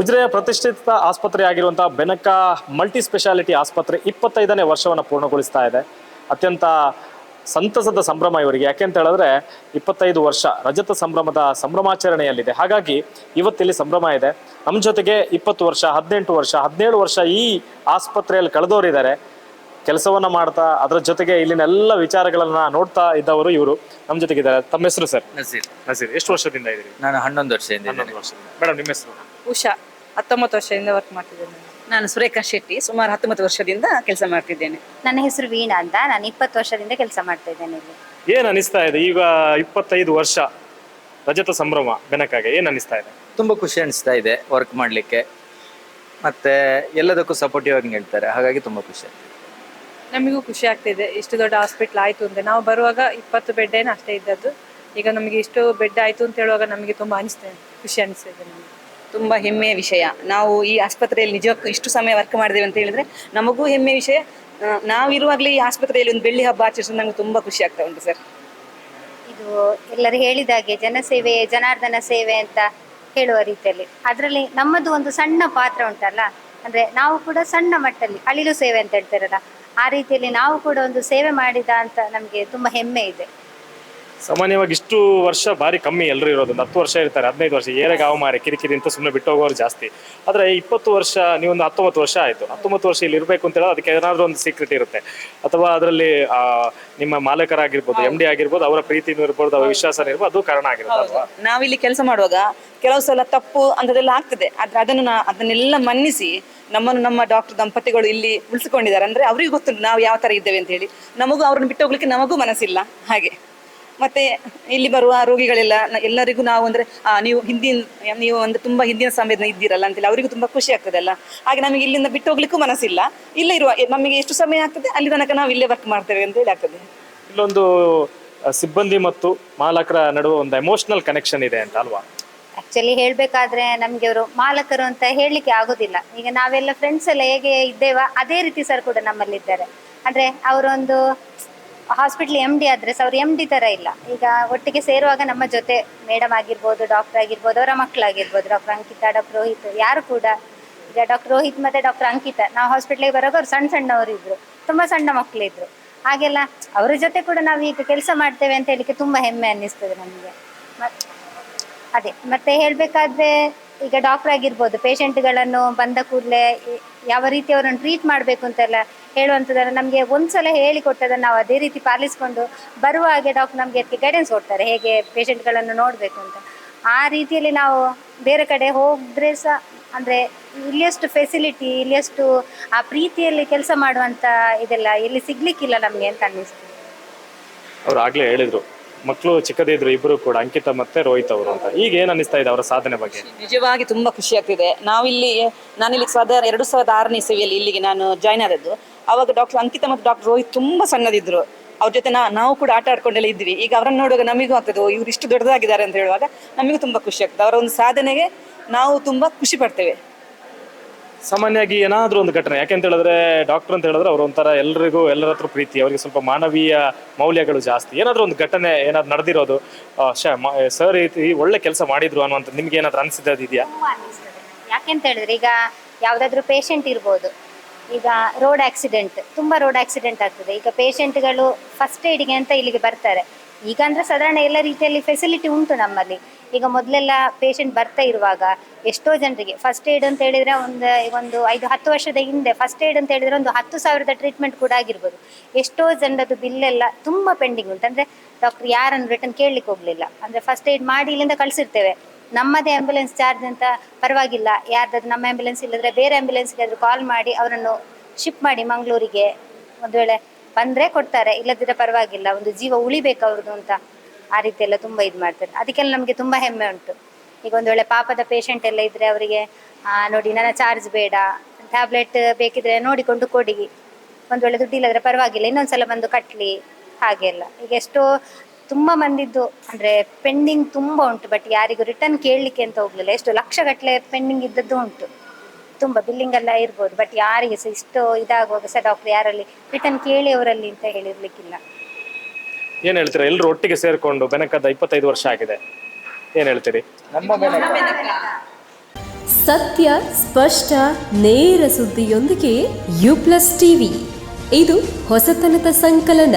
ಉಜಿರೆಯ ಪ್ರತಿಷ್ಠಿತ ಆಸ್ಪತ್ರೆ ಆಗಿರುವಂತಹ ಬೆನಕ ಮಲ್ಟಿ ಸ್ಪೆಷಾಲಿಟಿ ಆಸ್ಪತ್ರೆ ಇಪ್ಪತ್ತೈದನೇ ವರ್ಷವನ್ನು ಪೂರ್ಣಗೊಳಿಸ್ತಾ ಇದೆ. ಅತ್ಯಂತ ಸಂತಸದ ಸಂಭ್ರಮ ಇವರಿಗೆ. ಯಾಕೆಂತ ಹೇಳಿದ್ರೆ ಇಪ್ಪತ್ತೈದು ವರ್ಷ ರಜತ ಸಂಭ್ರಮದ ಸಂಭ್ರಮಾಚರಣೆಯಲ್ಲಿದೆ. ಹಾಗಾಗಿ ಇವತ್ತಿಲ್ಲಿ ಸಂಭ್ರಮ ಇದೆ. ನಮ್ಮ ಜೊತೆಗೆ ಇಪ್ಪತ್ತು ವರ್ಷ ಹದಿನೆಂಟು ವರ್ಷ ಹದಿನೇಳು ವರ್ಷ ಈ ಆಸ್ಪತ್ರೆಯಲ್ಲಿ ಕಳೆದವರಿದ್ದಾರೆ ಕೆಲಸವನ್ನ ಮಾಡ್ತಾ ಅದರ ಜೊತೆಗೆ ಇಲ್ಲಿನ ಎಲ್ಲ ವಿಚಾರಗಳನ್ನ ನೋಡ್ತಾ ಇದ್ದವರು ಇವರು. ನಮ್ಮ ಜೊತೆಗಿದ್ದಾರೆ. ತಮ್ಮ ಹೆಸರು ಸರ್? ನಸೀರ್. ನಸೀರ್. ಎಷ್ಟು ವರ್ಷದಿಂದ ಇದ್ದೀರಿ? ನಾನು ಹನ್ನೊಂದು ವರ್ಷದಿಂದ. ಮೇಡಮ್ ನಿಮ್ಮ ಹೆಸರು? ಉಷಾ ಹತ್ತೊಂಬತ್ತು ವರ್ಷದಿಂದ ವರ್ಕ್ ಮಾಡ್ತಿದ್ದೇನೆ. ನಾನು. ನಾನು ಸುರೇಖಾ ಶೆಟ್ಟಿ ಸುಮಾರು ಹತ್ತೊಂಬತ್ತು ವರ್ಷದಿಂದ ಕೆಲಸ ಮಾಡ್ತಿದ್ದೇನೆ. ನನ್ನ ಹೆಸರು ವೀಣಾ ಅಂತ ನಾನು ಇಪ್ಪತ್ತು ವರ್ಷದಿಂದ ಕೆಲಸ ಮಾಡ್ತಾ ಇದ್ದೇನೆ ಇಲ್ಲಿ. ಏನ್ ಅನಿಸ್ತಾ ಇದೆ? ಈಗ ಇಪ್ಪತ್ತೈದು ವರ್ಷ ರಜತ ಸಂಭ್ರಮ ಬೆನಕಾಗೆ ಏನ್ ಅನಿಸ್ತಾ ಇದೆ? ತುಂಬಾ ಖುಷಿ ಅನಿಸ್ತಾ ಇದೆ ವರ್ಕ್ ಮಾಡ್ಲಿಕ್ಕೆ. ಮತ್ತೆ ಎಲ್ಲದಕ್ಕೂ ಸಪೋರ್ಟಿವ್ ಆಗಿ ಹೇಳ್ತಾರೆ ಹಾಗಾಗಿ ತುಂಬಾ ಖುಷಿ. ನಮಗೂ ಖುಷಿ ಆಗ್ತಿದೆ ಇಷ್ಟು ದೊಡ್ಡ ಹಾಸ್ಪಿಟ್ಲ್ ಆಯ್ತು ಅಂತ ನಾವು ಬರುವಾಗ ಇಪ್ಪತ್ತು ಬೆಡ್ ಏನು ಅಷ್ಟೇ ಇದ್ದದ್ದು. ಈಗ ನಮಗೆ ಇಷ್ಟು ಬೆಡ್ ಆಯ್ತು ಅಂತ ಹೇಳುವಾಗ ನಮಗೆ ತುಂಬಾ ಅನಿಸ್ತಾ ಇದೆ ಖುಷಿ ಅನಿಸ್ತಿದೆ ನಮಗೆ. ತುಂಬಾ ಹೆಮ್ಮೆಯ ವಿಷಯ. ನಾವು ಈ ಆಸ್ಪತ್ರೆಯಲ್ಲಿ ನಿಜಕ್ಕೂ ಇಷ್ಟು ಸಮಯ ವರ್ಕ್ ಮಾಡಿದ್ದೇವೆ ಅಂತ ಹೇಳಿದ್ರೆ ನಮಗೂ ಹೆಮ್ಮೆ ವಿಷಯ. ನಾವಿರುವಾಗಲೇ ಈ ಆಸ್ಪತ್ರೆಯಲ್ಲಿ ಒಂದು ಬೆಳ್ಳಿ ಹಬ್ಬ ಆಚರಿಸೋದು ನಮ್ಗೆ ತುಂಬಾ ಖುಷಿ ಆಗ್ತಾ ಉಂಟು ಸರ್. ಇದು ಎಲ್ಲರೂ ಹೇಳಿದಾಗೆ ಜನಸೇವೆ ಜನಾರ್ದನ ಸೇವೆ ಅಂತ ಹೇಳುವ ರೀತಿಯಲ್ಲಿ. ಅದರಲ್ಲಿ ನಮ್ಮದು ಒಂದು ಸಣ್ಣ ಪಾತ್ರ ಉಂಟಲ್ಲ? ಅಂದ್ರೆ ನಾವು ಕೂಡ ಸಣ್ಣ ಮಟ್ಟಲ್ಲಿ ಅಳಿಲು ಸೇವೆ ಅಂತ ಹೇಳ್ತಾರಲ್ಲ, ಆ ರೀತಿಯಲ್ಲಿ ನಾವು ಕೂಡ ಒಂದು ಸೇವೆ ಮಾಡಿದ ಅಂತ ನಮಗೆ ತುಂಬಾ ಹೆಮ್ಮೆ ಇದೆ. ಸಾಮಾನ್ಯವಾಗಿ ಇಷ್ಟು ವರ್ಷ ಭಾರಿ ಕಮ್ಮಿ ಎಲ್ಲರೂ ಇರೋದು ಒಂದು ಹತ್ತು ವರ್ಷ ಇರ್ತಾರೆ ಹದಿನೈದು ವರ್ಷ ಏರೆ ಗಾವ ಮಾರೆ ಕಿರಿಕಿರಿ ಅಂತ ಸುಮ್ಮನೆ ಬಿಟ್ಟು ಹೋಗೋರು ಜಾಸ್ತಿ. ಆದ್ರೆ ಇಪ್ಪತ್ತು ವರ್ಷ ನೀವೊಂದು ಹತ್ತೊಂಬತ್ತು ವರ್ಷ ಆಯ್ತು. ಹತ್ತೊಂಬತ್ತು ವರ್ಷ ಇಲ್ಲಿ ಇರಬೇಕು ಅಂತ ಹೇಳೋದು ಅದಕ್ಕೆ ಏನಾದರೂ ಒಂದು ಸೀಕ್ರೆಟ್ ಇರುತ್ತೆ. ಅಥವಾ ಅದರಲ್ಲಿ ನಿಮ್ಮ ಮಾಲಕರಾಗಿರ್ಬೋದು ಎಂ ಡಿ ಆಗಿರ್ಬೋದು ಅವರ ಪ್ರೀತಿನೂ ಇರ್ಬೋದು ಅವರ ವಿಶ್ವಾಸನೂ ಇರ್ಬೋದು ಅದು ಕಾರಣ ಆಗಿರುತ್ತೆ ನಾವಿಲ್ಲಿ ಕೆಲಸ ಮಾಡುವಾಗ ಕೆಲವು ಸಲ ತಪ್ಪು ಅಂತದೆಲ್ಲ ಆಗ್ತದೆ. ಆದ್ರೆ ಅದನ್ನು ನಾ- ಅದನ್ನೆಲ್ಲ ಮನ್ನಿಸಿ ನಮ್ಮನ್ನು ನಮ್ಮ ಡಾಕ್ಟರ್ ದಂಪತಿಗಳು ಇಲ್ಲಿ ಉಳಿಸಿಕೊಂಡಿದ್ದಾರೆ. ಅಂದ್ರೆ ಅವರಿಗೂ ಗೊತ್ತುಂಟು ನಾವು ಯಾವ ತರ ಇದ್ದೇವೆ ಅಂತ ಹೇಳಿ. ನಮಗೂ ಅವ್ರನ್ನ ಬಿಟ್ಟು ಹೋಗ್ಲಿಕ್ಕೆ ನಮಗೂ ಮನಸ್ಸಿಲ್ಲ. ಹಾಗೆ. ಮತ್ತೆ ಇಲ್ಲಿ ಬರುವ ರೋಗಿಗಳೆಲ್ಲ ನ- ಎಲ್ಲರಿಗೂ ನಾವು ಅಂದ್ರೆ ಆ, ನೀವು ಹಿಂದಿನ ನೀವು ಒಂದು ತುಂಬಾ ಹಿಂದಿನ ಸಮಯದ ಇದ್ದೀರಲ್ಲ ಅಂತೇಳಿ ಅವರಿಗೂ ತುಂಬಾ ಖುಷಿ ಆಗ್ತದಲ್ಲ ಹಾಗೆ ನಮಗೆ ಇಲ್ಲಿಂದ ಬಿಟ್ಟು ಹೋಗ್ಲಿಕ್ಕೂ ಮನಸ್ಸಿಲ್ಲ. ಇಲ್ಲೇ ಇರುವ ನಮಗೆ ಎಷ್ಟು ಸಮಯ ಆಗ್ತದೆ ಅಲ್ಲಿ ತನಕ ನಾವು ಇಲ್ಲೇ ವರ್ಕ್ ಮಾಡ್ತೇವೆ ಅಂತ ಹೇಳಿ ಆಗ್ತದೆ. ಇಲ್ಲೊಂದು ಆ, ಸಿಬ್ಬಂದಿ ಮತ್ತು ಮಾಲಕರ ನಡುವೆ ಒಂದು ಎಮೋಷನಲ್ ಕನೆಕ್ಷನ್ ಇದೆ ಅಂತ ಅಲ್ವಾ? ಆಕ್ಚುಲಿ ಹೇಳ್ಬೇಕಾದ್ರೆ ನಮ್ಗೆ ಅವರು ಮಾಲಕರು ಅಂತ ಹೇಳಲಿಕ್ಕೆ ಆಗೋದಿಲ್ಲ. ಈಗ ನಾವೆಲ್ಲ ಫ್ರೆಂಡ್ಸ್ ಎಲ್ಲ ಹೇಗೆ ಇದ್ದೇವ ಅದೇ ರೀತಿ ಸರ್ ಕೂಡ ನಮ್ಮಲ್ಲಿದ್ದಾರೆ. ಅಂದ್ರೆ ಅವರೊಂದು ಹಾಸ್ಪಿಟ್ಲ್ ಎಂ ಡಿ ಆದ್ರೆ ಅವ್ರು ಎಂ ಡಿ ತರ ಇಲ್ಲ. ಈಗ ಒಟ್ಟಿಗೆ ಸೇರುವಾಗ ನಮ್ಮ ಜೊತೆ ಮೇಡಮ್ ಆಗಿರ್ಬೋದು, ಡಾಕ್ಟರ್ ಆಗಿರ್ಬೋದು, ಅವರ ಮಕ್ಕಳಾಗಿರ್ಬೋದು ಡಾಕ್ಟರ್ ಅಂಕಿತ, ಡಾಕ್ಟರ್ ರೋಹಿತ್, ಯಾರು ಕೂಡ. ಈಗ ಡಾಕ್ಟರ್ ರೋಹಿತ್ ಮತ್ತೆ ಡಾಕ್ಟರ್ ಅಂಕಿತಾ, ನಾವು ಹಾಸ್ಪಿಟ್ಲಿಗೆ ಬರುವಾಗ ಅವ್ರು ಸಣ್ಣ ಸಣ್ಣವರು ಇದ್ರು, ತುಂಬಾ ಸಣ್ಣ ಮಕ್ಕಳಿದ್ರು ಹಾಗೆಲ್ಲ ಅವರ ಜೊತೆ ಕೂಡ ನಾವು ಈಗ ಕೆಲಸ ಮಾಡ್ತೇವೆ ಅಂತ ಹೇಳಿಕ್ಕೆ ತುಂಬಾ ಹೆಮ್ಮೆ ಅನ್ನಿಸ್ತದೆ ನಮಗೆ. ಮತ್ತು ಅದೇ, ಮತ್ತೆ ಹೇಳ್ಬೇಕಾದ್ರೆ ಈಗ ಡಾಕ್ಟರ್ ಆಗಿರ್ಬೋದು ಪೇಷಂಟ್ಗಳನ್ನು ಬಂದ ಕೂಡಲೇ ಯಾವ ರೀತಿ ಅವರನ್ನು ಟ್ರೀಟ್ ಮಾಡಬೇಕು ಅಂತೆಲ್ಲ ಹೇಳುವಂಥದ್ದನ್ನು ನಮಗೆ ಒಂದ್ಸಲ ಹೇಳಿಕೊಟ್ಟದನ್ನು ನಾವು ಅದೇ ರೀತಿ ಪಾಲಿಸ್ಕೊಂಡು ಬರುವ ಹಾಗೆ ಡಾಕ್ಟರ್ ನಮಗೆ ಅದಕ್ಕೆ ಗೈಡೆನ್ಸ್ ಕೊಡ್ತಾರೆ. ಹೇಗೆ ಪೇಷಂಟ್ಗಳನ್ನು ನೋಡಬೇಕು ಅಂತ. ಆ ರೀತಿಯಲ್ಲಿ ನಾವು ಬೇರೆ ಕಡೆ ಹೋದರೆ ಸಹ ಅಂದರೆ ಇಲ್ಲಿಯಷ್ಟು ಫೆಸಿಲಿಟಿ ಇಲ್ಲಿಯಷ್ಟು ಆ ಪ್ರೀತಿಯಲ್ಲಿ ಕೆಲಸ ಮಾಡುವಂಥ ಇದೆಲ್ಲ ಇಲ್ಲಿ ಸಿಗ್ಲಿಕ್ಕಿಲ್ಲ ನಮಗೆ ಅಂತ ಅನ್ನಿಸ್ತು. ಅವ್ರು ಆಗಲೇ ಹೇಳಿದರು. ಮಕ್ಕಳು ಚಿಕ್ಕದಿದ್ರು ಇಬ್ಬರು ಕೂಡ ಅಂಕಿತ ಮತ್ತೆ ರೋಹಿತ್ ಅವರು ಅಂತ. ಈಗ ಏನ್ ಅನಿಸ್ತಾ ಇದೆ ಅವರ ಸಾಧನೆ ಬಗ್ಗೆ? ನಿಜವಾಗಿ ತುಂಬಾ ಖುಷಿ ಆಗ್ತಿದೆ. ನಾವಿಲ್ಲಿ ನಾನಿಲ್ಲಿ ಸಾಧಾರಣ ಎರಡು ಸಾವಿರದ ಆರನೇ ಇಸವಿಯಲ್ಲಿ ಇಲ್ಲಿಗೆ ನಾನು ಜಾಯ್ನ್ ಆದದ್ದು. ಅವಾಗ ಡಾಕ್ಟರ್ ಅಂಕಿತ ಮತ್ತು ಡಾಕ್ಟರ್ ರೋಹಿತ್ ತುಂಬಾ ಸಣ್ಣದಿದ್ರು. ಅವ್ರ ಜೊತೆ ನಾ ನಾವು ಕೂಡ ಆಟ ಆಡ್ಕೊಂಡೆಲ್ಲ ಇದ್ವಿ. ಈಗ ಅವರನ್ನು ನೋಡುವಾಗ ನಮಗೂ ಆಗ್ತದೆ ಇವ್ರು ಇಷ್ಟು ದೊಡ್ಡದಾಗಿದ್ದಾರೆ ಅಂತ ಹೇಳುವಾಗ ನಮಗೂ ತುಂಬಾ ಖುಷಿ ಆಗ್ತದೆ. ಅವರ ಒಂದು ಸಾಧನೆಗೆ ನಾವು ತುಂಬಾ ಖುಷಿ ಪಡ್ತೇವೆ. ಸಾಮಾನ್ಯವಾಗಿ ಏನಾದರೂ ಒಂದು ಘಟನೆ ಯಾಕೆಂತ ಹೇಳಿದ್ರೆ ಡಾಕ್ಟರ್ ಅಂತ ಹೇಳಿದ್ರೆ ಅವರು ಒಂಥರ ಎಲ್ರಿಗೂ ಎಲ್ಲರ ಹತ್ರ ಪ್ರೀತಿ ಅವರಿಗೆ ಸ್ವಲ್ಪ ಮಾನವೀಯ ಮೌಲ್ಯಗಳು ಜಾಸ್ತಿ. ಏನಾದ್ರೂ ಒಂದು ಘಟನೆ ಏನಾದ್ರು ನಡೆದಿರೋದು ಸರ್ ಈ ಒಳ್ಳೆ ಕೆಲಸ ಮಾಡಿದ್ರು ಅನ್ನುವಂಥ ನಿಮ್ಗೆ ಏನಾದ್ರು ಅನಿಸಿದ್ದು ಇದೆಯಾ ಯಾಕೆಂತ ಹೇಳಿದ್ರೆ ಈಗ ಯಾವ್ದಾದ್ರು ಪೇಷಂಟ್ ಇರ್ಬೋದು. ಈಗ ರೋಡ್ ಆಕ್ಸಿಡೆಂಟ್ ತುಂಬ ರೋಡ್ ಆಕ್ಸಿಡೆಂಟ್ ಆಗ್ತದೆ. ಈಗ ಪೇಷಂಟ್ಗಳು ಫಸ್ಟ್ ಏಡಿಗೆ ಅಂತ ಇಲ್ಲಿಗೆ ಬರ್ತಾರೆ. ಈಗ ಅಂದ್ರೆ ಸಾಧಾರಣ ಎಲ್ಲ ರೀತಿಯಲ್ಲಿ ಫೆಸಿಲಿಟಿ ಉಂಟು ನಮ್ಮಲ್ಲಿ. ಈಗ ಮೊದಲೆಲ್ಲ ಪೇಷಂಟ್ ಬರ್ತಾ ಇರುವಾಗ ಎಷ್ಟೋ ಜನರಿಗೆ ಫಸ್ಟ್ ಏಡ್ ಅಂತ ಹೇಳಿದ್ರೆ ಒಂದು ಒಂದು ಐದು, ಹತ್ತು ವರ್ಷದ ಹಿಂದೆ ಫಸ್ಟ್ ಏಡ್ ಅಂತ ಹೇಳಿದ್ರೆ ಒಂದು ಹತ್ತು ಸಾವಿರದ ಟ್ರೀಟ್ಮೆಂಟ್ ಕೂಡ ಆಗಿರ್ಬೋದು. ಎಷ್ಟೋ ಜನರದ್ದು ಬಿಲ್ ಎಲ್ಲ ತುಂಬ ಪೆಂಡಿಂಗ್ ಉಂಟು. ಅಂದ್ರೆ ಡಾಕ್ಟರ್ ಯಾರನ್ನು ರಿಟರ್ನ್ ಕೇಳಲಿಕ್ಕೆ ಹೋಗ್ಲಿಲ್ಲ. ಅಂದ್ರೆ ಫಸ್ಟ್ ಏಡ್ ಮಾಡಿ ಇಲ್ಲಿಂದ ಕಳಿಸಿರ್ತೇವೆ. ನಮ್ಮದೇ ಆಂಬ್ಯುಲೆನ್ಸ್ ಚಾರ್ಜ್ ಅಂತ ಪರವಾಗಿಲ್ಲ. ಯಾರ್ದಾದ್ರು ನಮ್ಮ ಆಂಬ್ಯುಲೆನ್ಸ್ ಇಲ್ಲದ್ರೆ ಬೇರೆ ಆಂಬ್ಯುಲೆನ್ಸ್ಗೆ ಆದ್ರೂ ಕಾಲ್ ಮಾಡಿ ಅವರನ್ನು ಶಿಫ್ಟ್ ಮಾಡಿ ಮಂಗಳೂರಿಗೆ. ಒಂದು ವೇಳೆ ಬಂದ್ರೆ ಕೊಡ್ತಾರೆ. ಇಲ್ಲದಿದ್ರೆ ಪರವಾಗಿಲ್ಲ. ಒಂದು ಜೀವ ಉಳಿಬೇಕು ಅವ್ರದ್ದು ಅಂತ ಆ ರೀತಿ ಎಲ್ಲ ತುಂಬಾ ಇದು ಮಾಡ್ತಾರೆ. ಅದಕ್ಕೆಲ್ಲ ನಮಗೆ ತುಂಬಾ ಹೆಮ್ಮೆ ಉಂಟು. ಈಗ ಒಂದು ವೇಳೆ ಪಾಪದ ಪೇಷಂಟ್ ಎಲ್ಲ ಇದ್ರೆ ಅವರಿಗೆ ನೋಡಿ ನನ್ನ ಚಾರ್ಜ್ ಬೇಡ. ಟ್ಯಾಬ್ಲೆಟ್ ಬೇಕಿದ್ರೆ ನೋಡಿಕೊಂಡು ಕೊಡಿ. ಒಂದು ವೇಳೆ ದುಡ್ಡು ಇಲ್ಲದ್ರೆ ಪರವಾಗಿಲ್ಲ. ಇನ್ನೊಂದ್ಸಲ ಬಂದು ಕಟ್ಲಿ. ಹಾಗೆಲ್ಲ. ಈಗ ಎಷ್ಟೋ ತುಂಬಾ ಮಂದಿದ್ದು ಅಂದ್ರೆ ಪೆಂಡಿಂಗ್ ತುಂಬಾ ಉಂಟು ಬಟ್ ಯಾರಿಗೂ ರಿಟರ್ನ್ ಕೇಳಲಿಕ್ಕೆ ಅಂತ ಹೋಗ್ಲಿಲ್ಲ. ಎಷ್ಟು ಲಕ್ಷ ಗಟ್ಟಲೆ ಪೆಂಡಿಂಗ್ ಇದ್ದದ್ದು ಉಂಟು. ತುಂಬಾ ಬಿಲ್ಲಿಂಗ್ ಎಲ್ಲ ಇರ್ಬೋದು ಬಟ್ ಯಾರಿಗೆ ಸಹ ಇಷ್ಟು ಇದಾಗುವಾಗ ಸಹ ಡಾಕ್ಟರ್ ಯಾರಲ್ಲಿ ರಿಟರ್ನ್ ಕೇಳಿ ಅವರಲ್ಲಿ ಅಂತ ಹೇಳಿರ್ಲಿಕ್ಕಿಲ್ಲ. ಏನ್ ಹೇಳ್ತೀರಾ? ಎಲ್ಲರೂ ಒಟ್ಟಿಗೆ ಸೇರ್ಕೊಂಡು ಬೆನಕದ ಇಪ್ಪತ್ತೈದು ವರ್ಷ ಆಗಿದೆ. ಏನ್ ಹೇಳ್ತೀರಿ? ಸತ್ಯ ಸ್ಪಷ್ಟ ನೇರ ಸುದ್ದಿಯೊಂದಿಗೆ ಯು ಪ್ಲಸ್ ಟಿವಿ. ಇದು ಹೊಸತನದ ಸಂಕಲನ.